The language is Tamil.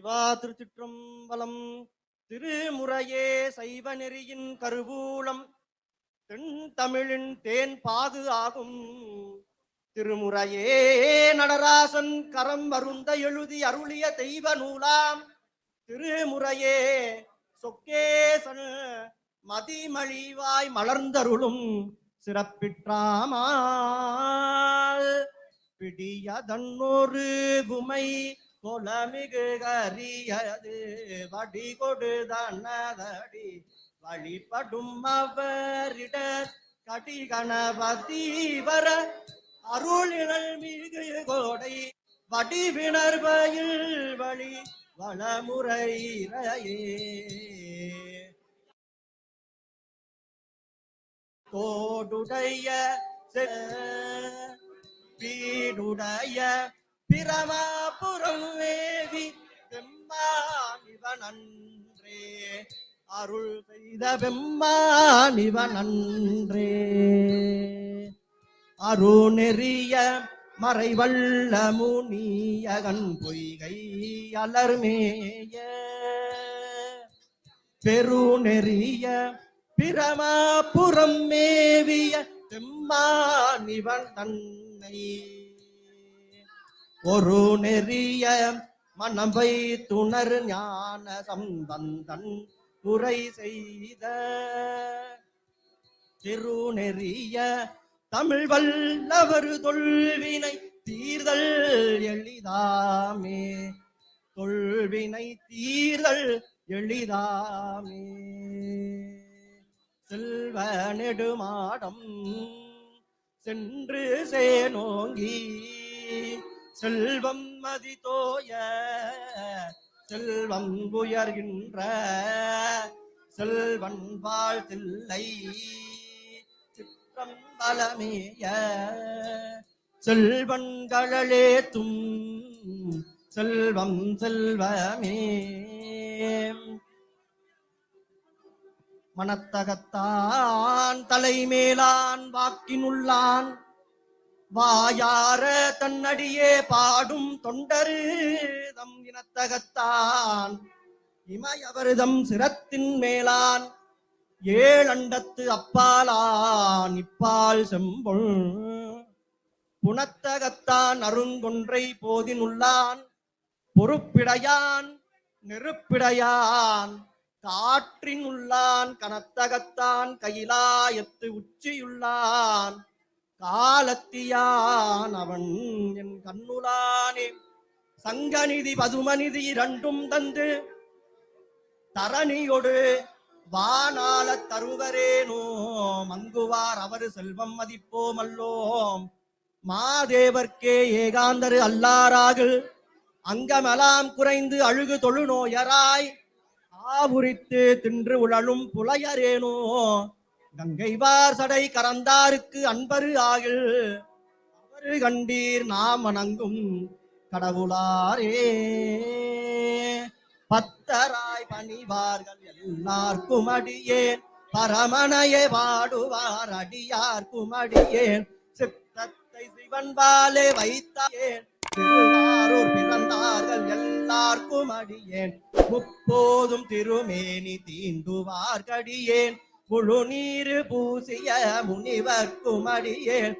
சிவா திருச்சிற்றம்பலம் திருமுறையே சைவ நெறியின் கருவூலம். தென் தமிழின் தேன் பாது ஆகும். திருமுறையே நடராசன் கரம் வருந்த எழுதி அருளிய தெய்வ நூலாம். திருமுறையே சொக்கேசன் மதிமழிவாய் மலர்ந்தருளும் சிறப்பிற்றாமால். பிடியதன்னொரு குமை கொலமிகு கரியது வடி கொடுதனதடி வழிபடும் அவரிட கடி கணபதி வர அருளினல் மிகு கோடை வடிவினர்பயில் வழி வளமுறையே கோடுடைய செ- வீடுடைய பிரமாபுரம் வேவி பெம்மானிவனன்றே. அருள் செய்த பெம்மானிவனன்றே. அருணெறிய மறைவல்ல முனியகன் பொய்கை அலர்மேய. பெருநெறிய பிரமாபுரம் மேவிய பெம்மானிவன் தன்னை. ஒரு நெறிய மனவை துணர் ஞான சம்பந்தன் உரை செய்த. திருநெறிய தமிழ் வல்லவர் தொல்வினை தீர்தல் எளிதாமே. தொல்வினை தீர்தல் எளிதாமே. செல்வ நெடுமாடம் சென்று சேனோங்கி செல்வம் மதி தோய செல்வம் உயர்கின்ற செல்வன் வாழ்த்தில்லை. சிற்றம் தலைமைய செல்வன் கழலேத்தும் செல்வம் செல்வமே. மனத்தகத்தான் தலைமேலான் வாக்கினுள்ளான் வாயார தன்னடியே பாடும் தொண்டரு தம் இனத்தகத்தான். இமயவருதம் சிரத்தின் மேலான் ஏழண்டத்து அப்பாலான் இப்பால் செம்பொள் புனத்தகத்தான் அருங்கொன்றை போதினுள்ளான் பொறுப்பிடையான் நெருப்பிடையான். காற்றின் உள்ளான் கனத்தகத்தான் கையிலாயத்து உச்சியுள்ளான். காலத்தியான் அவன் என் கண்ணுலானே. சங்கநிதி பதுமநிதி இரண்டும் தந்து தரணியொடு வானால தருவரேனோ. மங்குவார் அவர் செல்வம் மதிப்போம் அல்லோம் மாதேவர்க்கே ஏகாந்தரு அல்லாராகு அங்கமெலாம் குறைந்து அழுகு தொழு நோயராய் ஆபுரித்து தின்று உழலும் புலையரேனோ. கங்கைவார் சடை கரந்தாருக்கு அன்பரு ஆகில் அவரு கண்டீர் நாம் வணங்கும் கடவுளாரே. பத்தராய் பணிவார்கள் எல்லார்க்கும் அடியேன். பரமனையே வாடுவார் அடியார்க்கும் அடியேன். சித்தத்தை சிவன்பாலே வைத்தேன் திருவாரூர் பிறந்தார்கள் எல்லார்க்கும் அடியேன். முப்போதும் திருமேனி தீண்டுவார்கடியேன் முழு நீர் பூசிய முனிவர்க்கும் அடியேன்